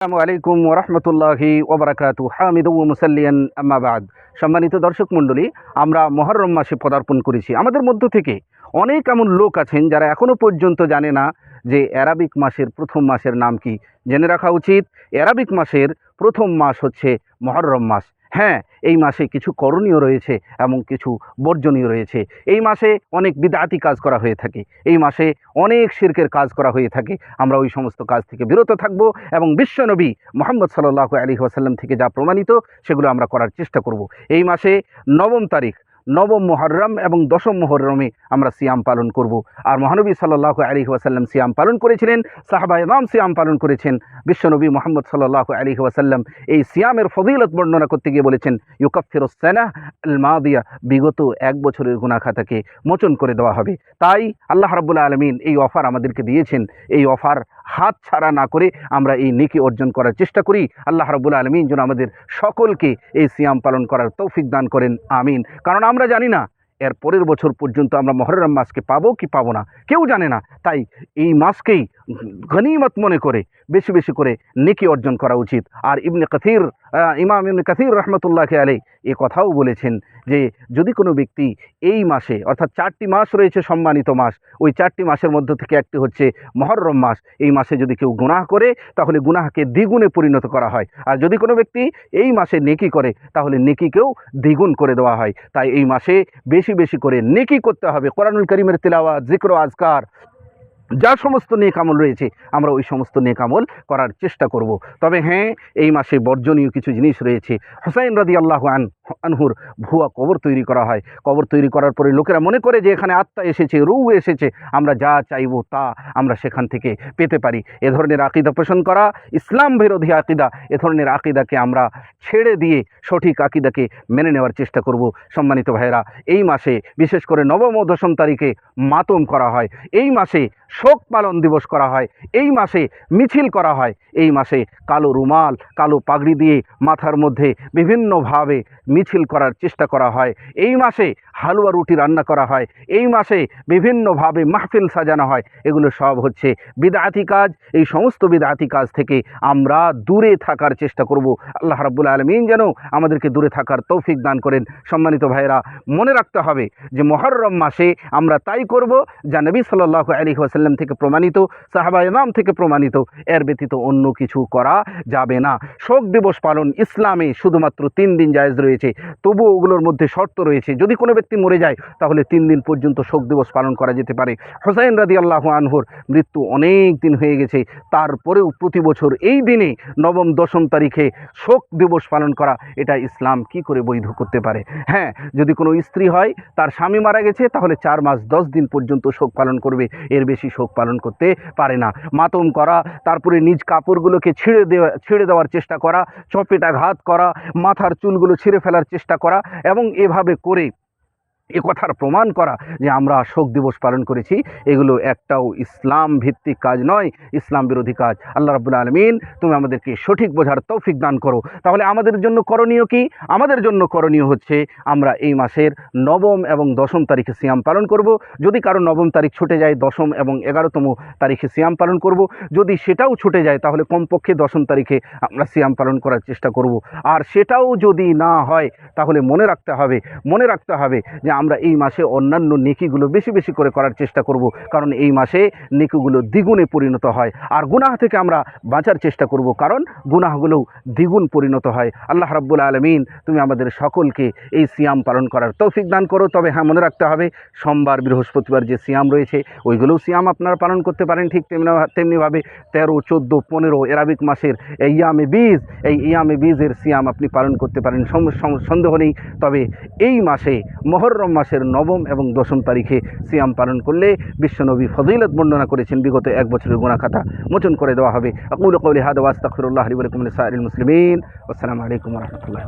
আসসালামু আলাইকুম ওরহমতুল্লাহি ওবরাকাতু হামিদু মুসাল্লিয়ান আম্মাবাদ সম্মানিত দর্শক মণ্ডলী, আমরা মহরম মাসে পদার্পণ করেছি। আমাদের মধ্য থেকে অনেক এমন লোক আছেন যারা এখনও পর্যন্ত জানে না যে অ্যারাবিক মাসের প্রথম মাসের নাম কি। জেনে রাখা উচিত, অ্যারাবিক মাসের প্রথম মাস হচ্ছে মহরম মাস। হ্যাঁ এই মাসে কিছু করণীয় রয়েছে এবং কিছু বর্জনীয় রয়েছে। এই মাসে অনেক বিদাতি কাজ করা হয়ে থাকে। এই মাসে অনেক শির্কের কাজ করা হয়ে থাকে। আমরা ওই সমস্ত কাজ থেকে বিরত থাকব এবং বিশ্বনবী মোহাম্মদ সাল্লাহ আলী ওয়াসাল্লাম থেকে যা প্রমাণিত, সেগুলো আমরা করার চেষ্টা করব। এই মাসে নবম তারিখ নবম মোহরম এবং দশম মোহরমে আমরা সিয়াম পালন করব। আর মহানবী সাল্লাহ আলী ওয়াসাল্লাম সিয়াম পালন করেছিলেন সাহাবা ইমাম সিয়াম পালন করেছেন, বিশ্বনবী মোহাম্মদ সাল্লাহ আলী ওয়াসাল্লাম এই সিয়ামের ফজিলত বর্ণনা করতে গিয়ে বলেছেন ইউকাফিরুসানা আল মাদিয়া বিগত এক বছরের গুনাহ খাতাকে মোচন করে দেওয়া হবে। তাই আল্লাহ রাব্বুল আলমিন এই অফার আমাদেরকে দিয়েছেন। এই অফার হাত ছাড়া না করে আমরা এই নেকি অর্জন করার চেষ্টা করি। আল্লাহ রাবুল আলমিন যেন আমাদের সকলকে এই সিয়াম পালন করার তৌফিক দান করেন, আমিন। কারণ আমরা জানি না, এর পরের বছর পর্যন্ত আমরা মহরম মাসকে পাবো কি পাবো না, কেউ জানে না। তাই এই মাসকেই গনিমত মনে করে বেশি বেশি করে নেকি অর্জন করা উচিত। আর ইবনে কাথির ইমাম ইবনে কাথির রহমতুল্লাহ আলাই এ কথাও বলেছেন যে, যদি কোনো ব্যক্তি এই মাসে, অর্থাৎ চারটি মাস রয়েছে সম্মানিত মাস, ওই চারটি মাসের মধ্য থেকে একটি হচ্ছে মহরম মাস। এই মাসে যদি কেউ গুনাহ করে, তাহলে গুনাহকে দ্বিগুণে পরিণত করা হয়। আর যদি কোনো ব্যক্তি এই মাসে নেকি করে, তাহলে নেকিকেও দ্বিগুণ করে দেওয়া হয়। তাই এই মাসে বেশি বেশি করে নেকি করতে হবে। কোরআনুল করিমের তিলাওয়াত জিক্র আজকার যা সমস্ত নেক আমল রয়েছে, আমরা ওই সমস্ত নেক আমল করার চেষ্টা করব। তবে হ্যাঁ এই মাসে বর্জনীয় কিছু জিনিস রয়েছে। হোসাইন রাদি আল্লাহ আন আনহুর ভুয়া কবর তৈরি করা হয়। কবর তৈরি করার পরে লোকেরা মনে করে যে এখানে আত্মা এসেছে রু এসেছে। আমরা যা চাইব তা আমরা সেখান থেকে পেতে পারি। এ ধরনের আকিদা পোষণ করা, ইসলাম বিরোধী আকিদা, এ ধরনের আকিদাকে আমরা ছেড়ে দিয়ে সঠিক আকিদাকে মেনে নেওয়ার চেষ্টা করব। সম্মানিত ভাইয়েরা, এই মাসে বিশেষ করে নবম ও দশম তারিখে মাতম করা হয়। এই মাসে শোক পালন দিবস করা হয়। এই মাসে মিছিল করা হয়। এই মাসে কালো রুমাল, কালো পাগড়ি দিয়ে মাথার মধ্যে বিভিন্নভাবে মিছিল করার চেষ্টা করা হয়। এই মাসে হালুয়া রুটি রান্না করা হয়। এই মাসে বিভিন্নভাবে মাহফিল সাজানো হয়। এগুলো সব হচ্ছে বিদাতি কাজ। এই সমস্ত বিদাতি কাজ থেকে আমরা দূরে থাকার চেষ্টা করব। আল্লাহ রাব্বুল আলমিন যেন আমাদেরকে দূরে থাকার তৌফিক দান করেন। সম্মানিত ভাইয়েরা, মনে রাখতে হবে যে মহরম মাসে আমরা তাই করব যা নবী সাল্লাহ আলী ওয়াসাল্লাম থেকে প্রমাণিত, সাহাবা ইমাম থেকে প্রমাণিত। এর ব্যতীত অন্য কিছু করা যাবে না। শোক দিবস পালন ইসলামে শুধুমাত্র তিন দিন জায়েজ রয়েছে। তবু ওগুলোর মধ্যে শর্ত রয়েছে। যদি কোনো ব্যক্তি মরে যায়, তাহলে তিন দিন পর্যন্ত শোক দিবস পালন করা যেতে পারে। হোসাইন রাদি আল্লাহ আনহুর মৃত্যু অনেক দিন হয়ে গেছে। তারপরেও প্রতি বছর এই দিনে নবম, দশম তারিখে শোক দিবস পালন করা, এটা ইসলাম কি করে বৈধ করতে পারে? হ্যাঁ যদি কোনো স্ত্রী হয়, তার স্বামী মারা গেছে, তাহলে চার মাস, দশ দিন পর্যন্ত শোক পালন করবে। এর বেশি শোক পালন করতে পারে না। মাতম করা, তারপরে নিজ কাপড়গুলোকে ছিঁড়ে দেওয়া, ছিঁড়ে দেওয়ার চেষ্টা করা, চপেটাঘাত করা, মাথার চুলগুলো ছিঁড়ে ফেলার চেষ্টা করা এবং এভাবে করে এ কথার প্রমাণ করা যে আমরা শোক দিবস পালন করেছি। এগুলো একটাও ইসলাম ভিত্তিক কাজ নয়, ইসলাম বিরোধী কাজ। আল্লাহ রাবুল আলমিন, তুমি আমাদেরকে সঠিক বোঝার তৌফিক দান করো। তাহলে আমাদের জন্য করণীয় কি? আমাদের জন্য করণীয় হচ্ছে আমরা এই মাসের নবম এবং দশম তারিখে সিয়াম পালন করব। যদি কারও নবম তারিখ ছুটে যায়, দশম এবং এগারোতম তারিখে সিয়াম পালন করব। যদি সেটাও ছুটে যায়, তাহলে কমপক্ষে দশম তারিখে আমরা সিয়াম পালন করার চেষ্টা করব। আর সেটাও যদি না হয়, তাহলে মনে রাখতে হবে, মনে রাখতে হবে যে আমরা এই মাসে অন্যান্য নেকিগুলো বেশি বেশি করে করার চেষ্টা করব। কারণ এই মাসে নেকিগুলো দ্বিগুণে পরিণত হয়। আর গুনাহ থেকে আমরা বাঁচার চেষ্টা করব। কারণ গুনাহগুলোও দ্বিগুণ পরিণত হয়। আল্লাহ রাব্বুল আলমিন, তুমি আমাদের সকলকে এই সিয়াম পালন করার তৌফিক দান করো। তবে হ্যাঁ মনে রাখতে হবে, সোমবার, বৃহস্পতিবার যে সিয়াম রয়েছে ওইগুলোও সিয়াম আপনারা পালন করতে পারেন ঠিক তেমনি, তেমনিভাবে তেরো, চোদ্দ, পনেরো এরাবিক মাসের এই ইয়ামে বীজ, এই ইয়ামে বীজের সিয়াম আপনি পালন করতে পারেন। সন্দেহ নেই। তবে এই মাসে মহরম মাসের নবম এবং দশম তারিখে সিয়াম পালন করলে বিশ্বনবী ফজিলত বর্ণনা করেছেন, বিগত এক বছরের গোনা খাতা মোচন করে দেওয়া হবে। আকুল কৌলি হাদ ওয়াস্তাগফিরুল্লাহ লি ওয়া লাকুম মুসলিমিন। আসসালামু আলাইকুম রাহমাতুল্লাহি